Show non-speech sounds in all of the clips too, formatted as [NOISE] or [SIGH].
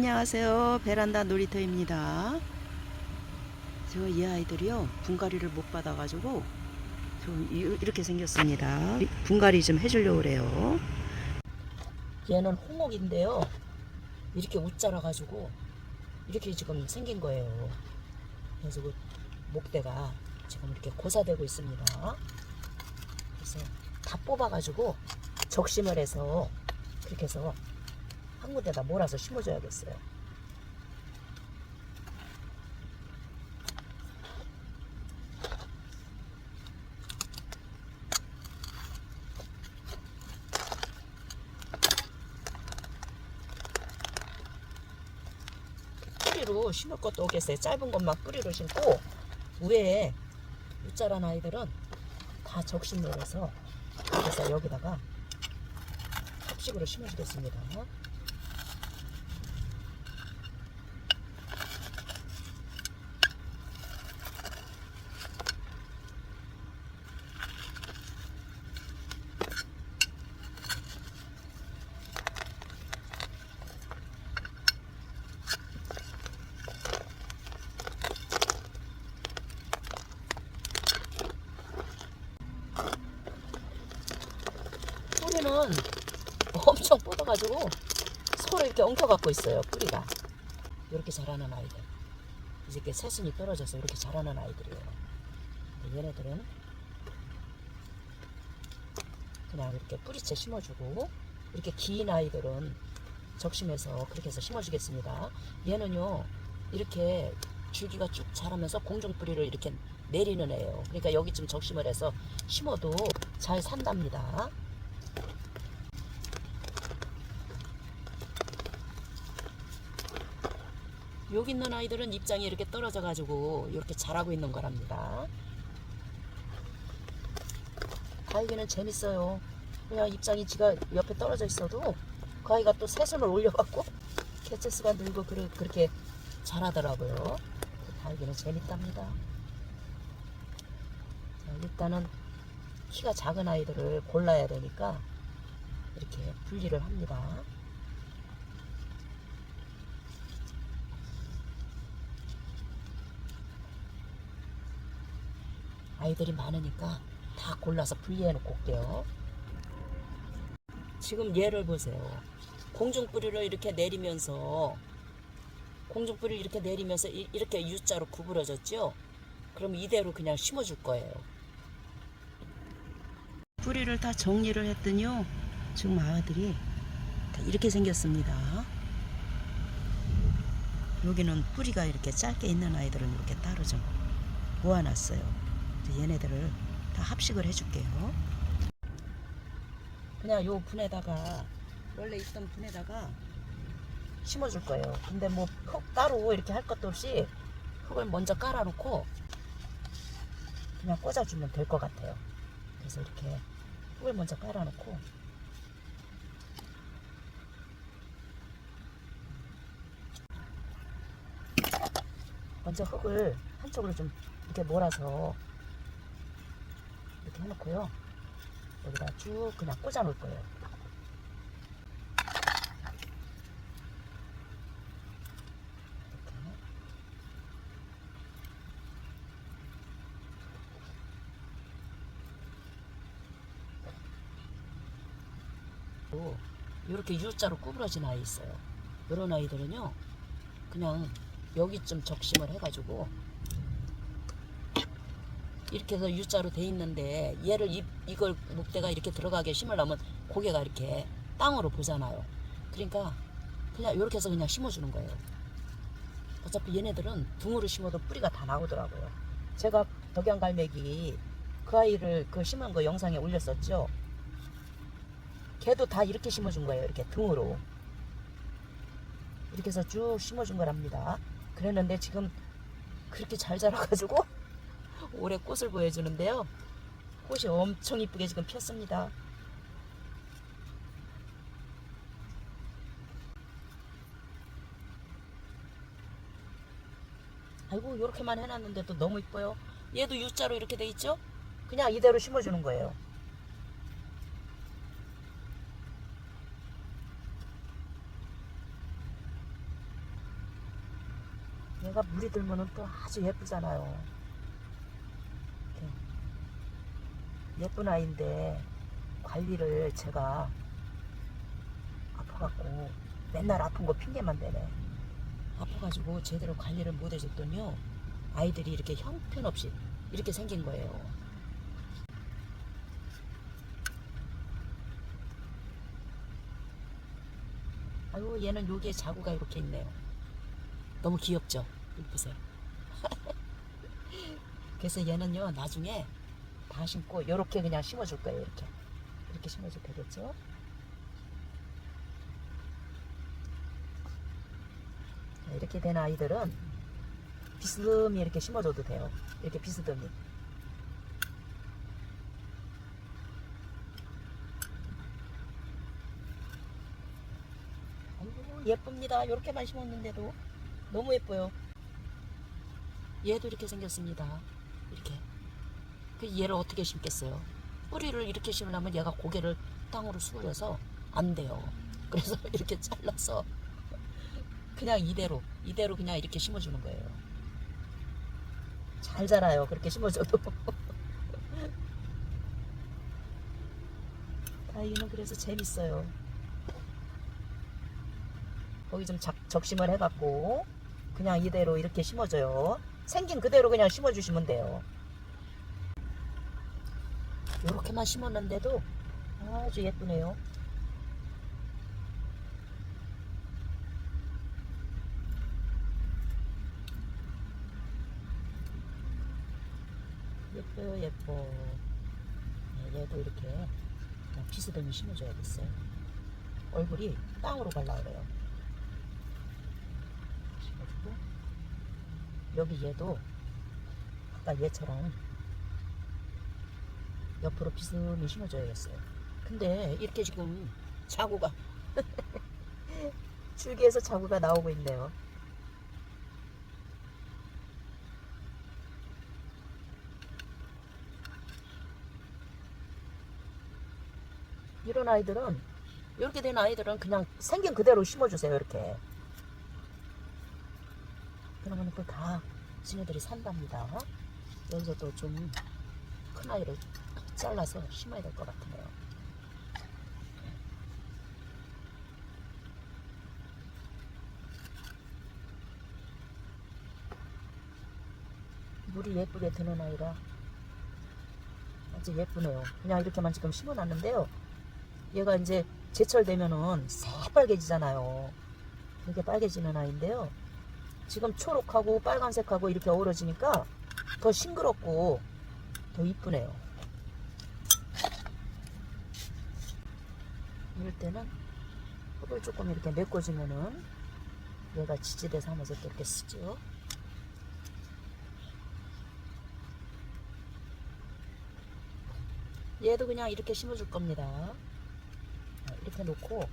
안녕하세요. 베란다 놀이터입니다. 저 이 아이들이요. 분갈이를 못 받아가지고 좀 이- 이렇게 생겼습니다. 분갈이 좀 해주려고 그래요. 얘는 홍옥인데요. 이렇게 웃자라가지고 이렇게 지금 생긴 거예요. 그래서 그 목대가 지금 이렇게 고사되고 있습니다. 그래서 다 뽑아가지고 적심을 해서 그렇게 해서 한 군데다 몰아서 심어줘야겠어요. 뿌리로 심을 것도 없겠어요. 짧은 것만 뿌리로 심고 위에 웃자란 아이들은 다 적심을 해서 그래서 여기다가 합식으로 심어주겠습니다. 뿌리는 뻗어가지고 서로 이렇게 엉켜갖고 있어요. 뿌리가 이렇게 자라는 아이들. 이렇게 새순이 떨어져서 이렇게 자라는 아이들이에요. 얘네들은 그냥 이렇게 뿌리채 심어주고 이렇게 긴 아이들은 적심해서 그렇게 해서 심어주겠습니다. 얘는요 이렇게 줄기가 쭉 자라면서 공중 뿌리를 이렇게 내리는 애예요. 그러니까 여기쯤 적심을 해서 심어도 잘 산답니다. 여기 있는 아이들은 입장이 이렇게 떨어져 가지고 이렇게 자라고 있는 거랍니다. 가위기는 재밌어요. 그냥 입장이 지가 옆에 떨어져 있어도 그 아이가 또 새순을 올려갖고 [LAUGHS] 개체수가 늘고 그렇게 자라더라고요. 가위기는 재밌답니다. 자, 일단은 키가 작은 아이들을 골라야 되니까 이렇게 분리를 합니다. 아이들이 많으니까 다 골라서 분리해 놓고 올게요. 지금 얘를 보세요. 공중뿌리를 이렇게 내리면서 공중뿌리를 이렇게 내리면서 이- 이렇게 U자로 구부러졌죠? 그럼 이대로 그냥 심어줄 거예요. 뿌리를 다 정리를 했더니요. 지금 아들이 다 이렇게 생겼습니다. 여기는 뿌리가 이렇게 짧게 있는 아이들은 이렇게 따로 좀 모아놨어요. 얘네들을 다 합식을 해줄게요. 그냥 요 분에다가 원래 있던 분에다가 심어줄 거예요. 근데 뭐 흙 따로 이렇게 할 것도 없이 흙을 먼저 깔아놓고 그냥 꽂아주면 될 것 같아요. 그래서 이렇게 흙을 먼저 깔아놓고 먼저 흙을 한쪽으로 좀 이렇게 몰아서 이렇게 해놓고요. 여기다 쭉 그냥 꽂아 놓을 거예요. 이렇게. U자로 구부러진 아이 있어요. 이런 아이들은요, 그냥 여기쯤 적심을 해가지고 이렇게 해서 U자로 돼 있는데 얘를 이, 이걸 목대가 이렇게 들어가게 심으려면 고개가 이렇게 땅으로 보잖아요. 그러니까 그냥 이렇게 해서 그냥 심어주는 거예요. 어차피 얘네들은 둥으로 심어도 뿌리가 다 나오더라고요. 제가 덕양갈매기 그 아이를 그 심은 거 영상에 올렸었죠. 걔도 다 이렇게 심어준 거예요. 이렇게 등으로. 이렇게 해서 쭉 심어준 거랍니다. 그랬는데 지금 그렇게 잘 자라가지고 올해 꽃을 보여주는데요. 꽃이 엄청 이쁘게 지금 폈습니다. 아이고 이렇게만 해놨는데도 너무 이뻐요. 얘도 U자로 이렇게 돼 있죠? 그냥 이대로 심어주는 거예요. 여기다가 물이 들면은 또 아주 예쁘잖아요. 이렇게 예쁜 아이인데 관리를 제가 아파갖고 맨날 아픈 거 핑계만 대네. 아파가지고 제대로 관리를 못 해줬더니요. 아이들이 이렇게 형편없이 이렇게 생긴 거예요. 아유 얘는 여기에 자구가 이렇게 있네요. 너무 귀엽죠? 이거 보세요. [LAUGHS] 그래서 얘는요 나중에 다 심고 이렇게 그냥 심어줄 거예요. 이렇게 이렇게 심어도 되겠죠? 자, 이렇게 된 아이들은 비스듬히 이렇게 심어줘도 돼요. 이렇게 비스듬히. 예쁩니다. 이렇게만 심었는데도 너무 예뻐요. 얘도 이렇게 생겼습니다. 이렇게. 그 얘를 어떻게 심겠어요? 뿌리를 이렇게 심으려면 얘가 고개를 땅으로 숙여서 안 돼요. [LAUGHS] 그래서 이렇게 잘라서 그냥 이대로 이대로 그냥 이렇게 심어주는 거예요. 잘 자라요. 그렇게 심어줘도. [LAUGHS] 다이는 그래서 재밌어요. 거기 좀 작, 적심을 해갖고 그냥 이대로 이렇게 심어줘요. 생긴 그대로 그냥 심어주시면 돼요. 이렇게만 심었는데도 아주 예쁘네요. 예뻐요, 예뻐. 네, 얘도 이렇게 비스듬히 심어줘야겠어요. 얼굴이 땅으로 갈라 그래요. 심어주고 여기 얘도 아까 얘처럼 옆으로 비스듬히 심어줘야겠어요. 근데 이렇게 지금 자구가 [LAUGHS] 줄기에서 자구가 나오고 있네요. 이런 아이들은 이렇게 된 아이들은 그냥 생긴 그대로 심어주세요. 이렇게. 그러면 또 다 지네들이 산답니다. 여기서 또 좀 큰 아이를 잘라서 심어야 될 것 같네요. 물이 예쁘게 드는 아이라 아주 예쁘네요. 그냥 이렇게만 지금 심어놨는데요. 얘가 이제 제철 되면은 새빨개지잖아요. 이렇게 빨개지는 아이인데요. 지금 초록하고 빨간색하고 이렇게 어우러지니까 더 싱그럽고 더 이쁘네요. 이럴 때는 흙을 조금 이렇게 메꿔주면은 얘가 지지대 삼아서 또 이렇게 쓰죠. 얘도 그냥 이렇게 심어줄 겁니다. 어, 이렇게 놓고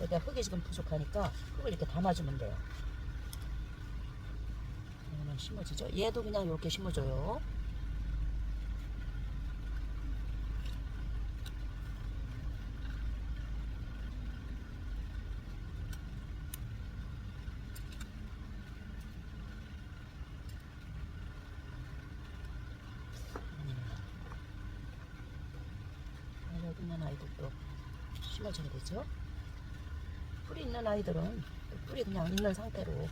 여기가 흙이 지금 부족하니까 흙을 이렇게 담아주면 돼요. 그러면 심어지죠. 얘도 그냥 이렇게 심어줘요. 아, 여기 있는 아이들도 심어줘야 되죠. 뿌리 있는 아이들은 뿌리 그냥 있는 상태로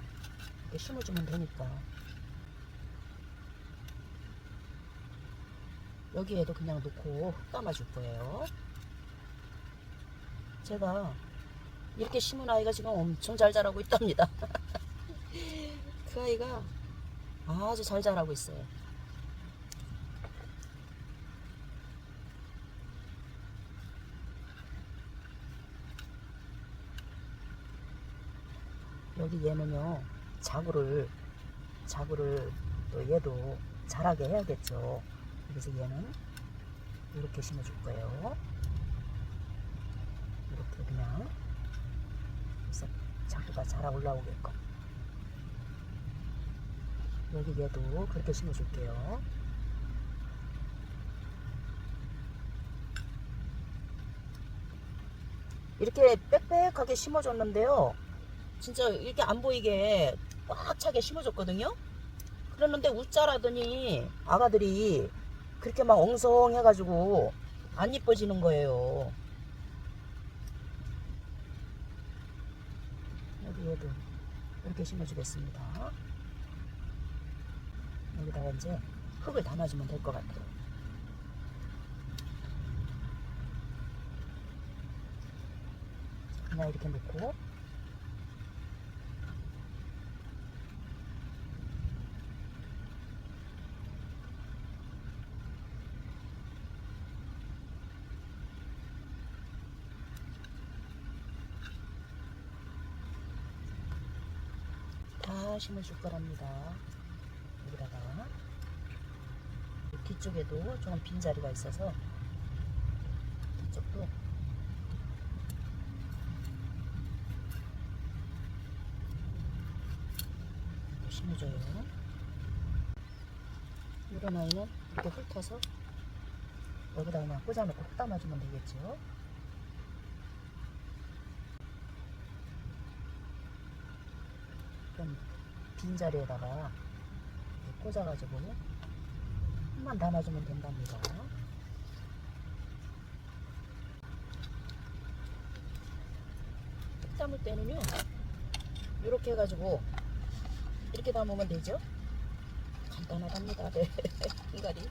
이렇게 심어주면 되니까. 여기에도 그냥 놓고 흙 감아 줄 거예요. 제가 이렇게 심은 아이가 지금 엄청 잘 자라고 있답니다. [LAUGHS] 그 아이가 아주 잘 자라고 있어요. 여기 얘는요 자구를 자구를 또 얘도 자라게 해야겠죠. 그래서 얘는 이렇게 심어줄 거예요. 이렇게 그냥 그래서 자구가 자라 올라오게끔. 여기 얘도 그렇게 심어줄게요. 이렇게 빽빽하게 심어줬는데요 진짜 이렇게 안 보이게 꽉 차게 심어줬거든요. 그랬는데 웃자라더니 아가들이 그렇게 막 엉성해가지고 안 이뻐지는 거예요. 여기 얘도 이렇게 심어주겠습니다. 여기다가 이제 흙을 담아주면 될 것 같아요. 그냥 이렇게 놓고 다 심어줄 거랍니다. 여기다가 뒤쪽에도 조금 빈자리가 있어서 뒤쪽도 심어줘요. 이런 아이는 이렇게 훑어서 여기다 그냥 꽂아놓고 흙 담아주면 되겠죠. 좀 빈자리에다가 꽂아가지고 흙만 담아주면 된답니다. 흙 담을 때는요, 이렇게 해가지고 이렇게 담으면 되죠. 간단하답니다. 네. [LAUGHS] 인간이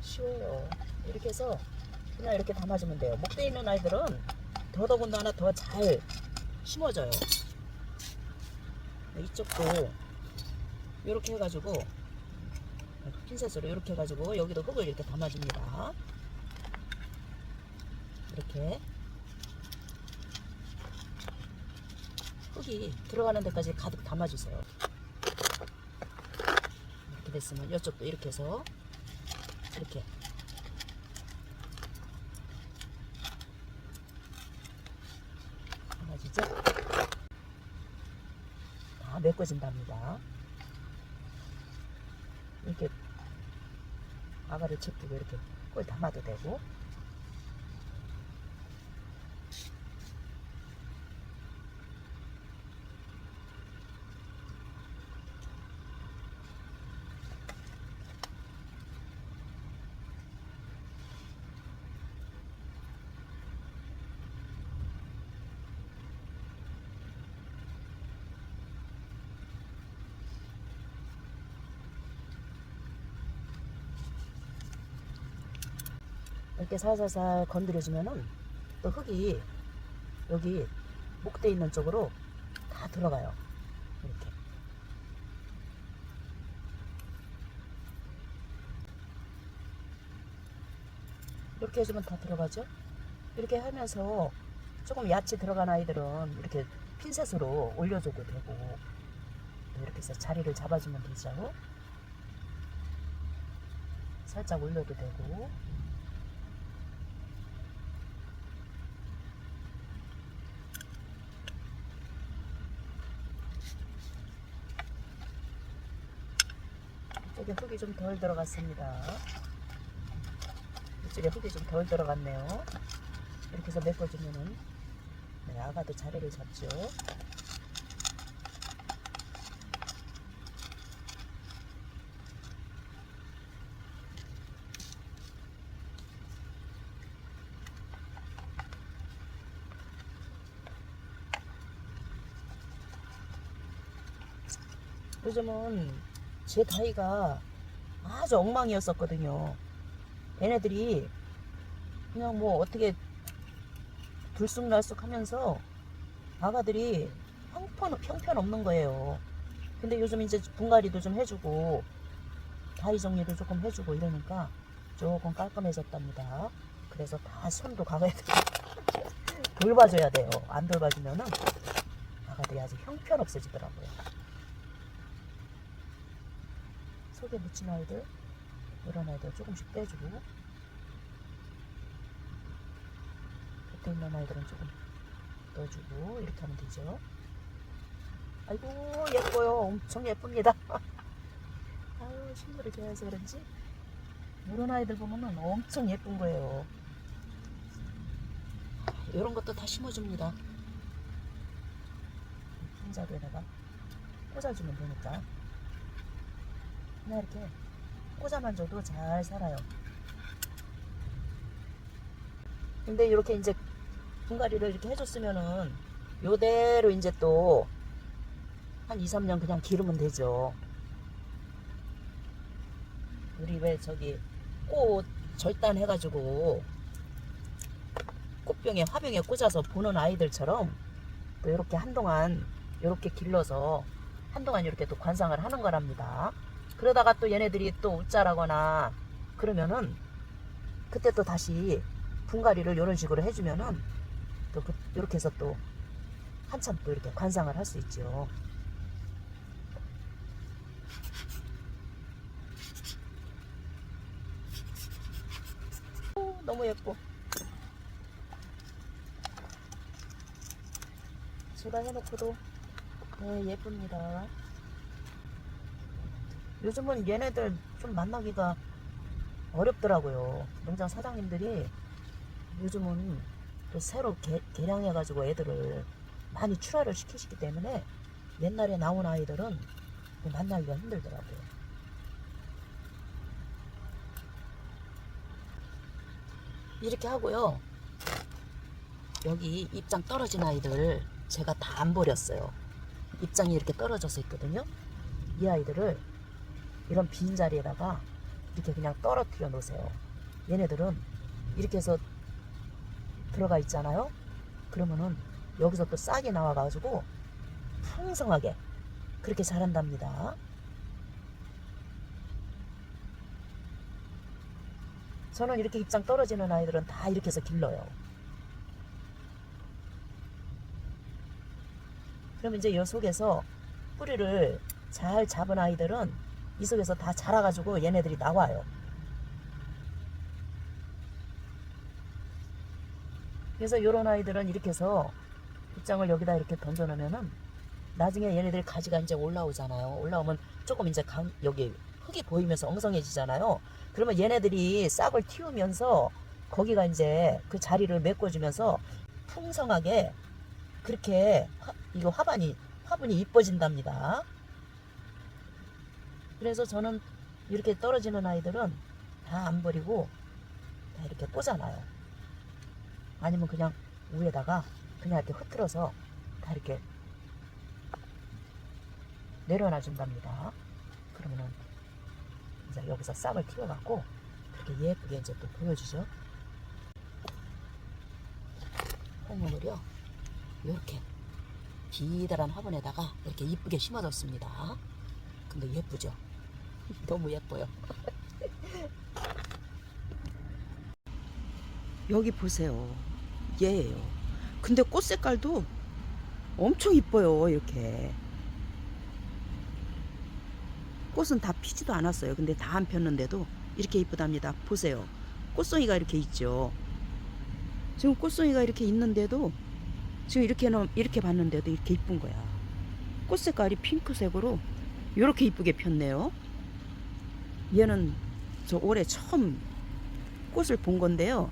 쉬워요. 이렇게 해서 그냥 이렇게 담아주면 돼요. 목대 있는 아이들은 더더군다나 더 잘 심어져요. 네, 이쪽도 이렇게 해가지고 핀셋으로 이렇게 해가지고 여기도 흙을 이렇게 담아줍니다. 이렇게 흙이 들어가는 데까지 가득 담아주세요. 이렇게 됐으면 이쪽도 이렇게 해서 이렇게 담아주죠. 다 메꿔진답니다. 이렇게 아가를 채두고 이렇게 꿀 담아도 되고 이렇게 살살살 건드려주면은 또 흙이 여기 목대 있는 쪽으로 다 들어가요. 이렇게. 이렇게 해주면 다 들어가죠. 이렇게 하면서 조금 야채 들어간 아이들은 이렇게 핀셋으로 올려줘도 되고 또 이렇게 해서 자리를 잡아주면 되죠. 살짝 올려도 되고 이쪽에 흙이 좀 덜 들어갔습니다. 이쪽에 흙이 좀 덜 들어갔네요. 이렇게 해서 메꿔주면은 네, 아가도 자리를 잡죠. 요즘은 제 다이가 아주 엉망이었었거든요. 얘네들이 그냥 뭐 어떻게 들쑥날쑥 하면서 아가들이 형편, 형편 없는 거예요. 근데 요즘 이제 분갈이도 좀 해주고 다이 정리도 조금 해주고 이러니까 조금 깔끔해졌답니다. 그래서 다 손도 가봐야 돼요. [LAUGHS] 돌봐줘야 돼요. 안 돌봐주면은 아가들이 아주 형편 없어지더라고요. 속에 묻힌 아이들 이런 아이들 조금씩 빼주고 겉에 있는 아이들은 조금 넣어주고 이렇게 하면 되죠. 아이고 예뻐요. 엄청 예쁩니다. [LAUGHS] 아유 식물을 좋아해서 그런지 이런 아이들 보면은 엄청 예쁜 거예요. 이런 것도 다 심어줍니다. 흰자루에다가 꽂아주면 되니까 그냥 이렇게 꽂아만 줘도 잘 살아요. 근데 이렇게 이제 분갈이를 이렇게 해줬으면은 요대로 이제 또 한 2, 3년 그냥 기르면 되죠. 우리 왜 저기 꽃 절단 해가지고 꽃병에 화병에 꽂아서 보는 아이들처럼 또 이렇게 한동안 이렇게 길러서 한동안 이렇게 또 관상을 하는 거랍니다. 그러다가 또 얘네들이 또 웃자라거나 그러면은 그때 또 다시 분갈이를 이런 식으로 해주면은 또 그, 이렇게 해서 또 한참 또 이렇게 관상을 할 수 있죠. 오, 너무 예뻐. 제가 해놓고도 네, 예쁩니다. 요즘은 얘네들 좀 만나기가 어렵더라고요. 농장 사장님들이 요즘은 또 새로 개, 개량해가지고 애들을 많이 출하를 시키시기 때문에 옛날에 나온 아이들은 또 만나기가 힘들더라고요. 이렇게 하고요. 여기 입장 떨어진 아이들 제가 다 안 버렸어요. 입장이 이렇게 떨어져서 있거든요. 이 아이들을 이런 빈 자리에다가 이렇게 그냥 떨어뜨려 놓으세요. 얘네들은 이렇게 해서 들어가 있잖아요. 그러면은 여기서 또 싹이 나와가지고 풍성하게 그렇게 자란답니다. 저는 이렇게 입장 떨어지는 아이들은 다 이렇게 해서 길러요. 그럼 이제 이 속에서 뿌리를 잘 잡은 아이들은 이 속에서 다 자라가지고 얘네들이 나와요. 그래서 이런 아이들은 이렇게 해서 입장을 여기다 이렇게 던져놓으면은 나중에 얘네들이 가지가 이제 올라오잖아요. 올라오면 조금 이제 감, 여기 흙이 보이면서 엉성해지잖아요. 그러면 얘네들이 싹을 틔우면서 거기가 이제 그 자리를 메꿔주면서 풍성하게 그렇게 화, 이거 화반이 화분이 이뻐진답니다. 그래서 저는 이렇게 떨어지는 아이들은 다 안 버리고 다 이렇게 꽂아놔요. 아니면 그냥 위에다가 그냥 이렇게 흐트러서 다 이렇게 내려놔 준답니다. 그러면은 이제 여기서 싹을 틔워갖고 그렇게 예쁘게 이제 또 보여주죠. 홍물을요, 이렇게 기다란 화분에다가 이렇게 이쁘게 심어뒀습니다. 근데 예쁘죠? [LAUGHS] 너무 예뻐요. 여기 보세요. 얘예요. 근데 꽃 색깔도 엄청 이뻐요. 이렇게. 꽃은 다 피지도 않았어요. 근데 다 안 폈는데도 이렇게 이쁘답니다. 보세요. 꽃송이가 이렇게 있죠. 지금 꽃송이가 이렇게 있는데도 지금 이렇게 놓 이렇게 봤는데도 이렇게 이쁜 거야. 꽃 색깔이 핑크색으로 이렇게 이쁘게 폈네요. 얘는 저 올해 처음 꽃을 본 건데요.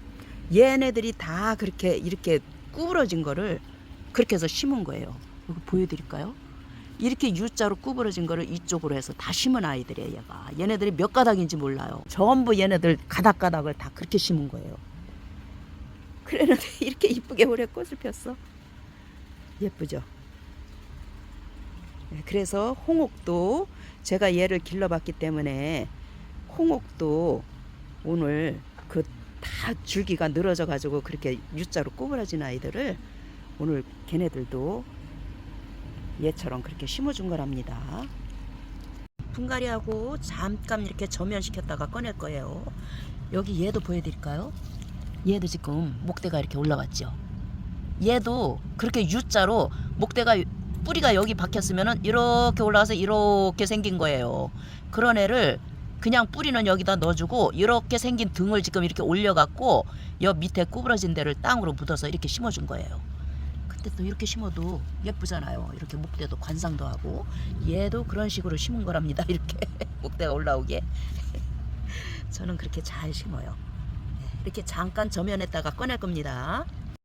얘네들이 다 그렇게 이렇게 구부러진 거를 그렇게 해서 심은 거예요. 이거 보여드릴까요? 이렇게 U자로 구부러진 거를 이쪽으로 해서 다 심은 아이들이에요, 얘가. 얘네들이 몇 가닥인지 몰라요. 전부 얘네들 가닥가닥을 다 그렇게 심은 거예요. 그랬는데 [LAUGHS] 이렇게 이쁘게 올해 꽃을 폈어. 예쁘죠? 네, 그래서 홍옥도 제가 얘를 길러봤기 때문에 홍옥도 오늘 그 다 줄기가 늘어져 가지고 그렇게 U자로 구부러진 아이들을 오늘 걔네들도 얘처럼 그렇게 심어준 거랍니다. 분갈이하고 잠깐 이렇게 저면시켰다가 꺼낼 거예요. 여기 얘도 보여드릴까요? 얘도 지금 목대가 이렇게 올라왔죠. 얘도 그렇게 U자로 목대가 뿌리가 여기 박혔으면은 이렇게 올라와서 이렇게 생긴 거예요. 그런 애를 그냥 뿌리는 여기다 넣어주고 이렇게 생긴 등을 지금 이렇게 올려갖고 여 밑에 구부러진 데를 땅으로 묻어서 이렇게 심어준 거예요. 근데 또 이렇게 심어도 예쁘잖아요. 이렇게 목대도 관상도 하고 얘도 그런 식으로 심은 거랍니다. [LAUGHS] 이렇게 목대가 올라오게 [LAUGHS] 저는 그렇게 잘 심어요. 네, 이렇게 잠깐 저면했다가 꺼낼 겁니다.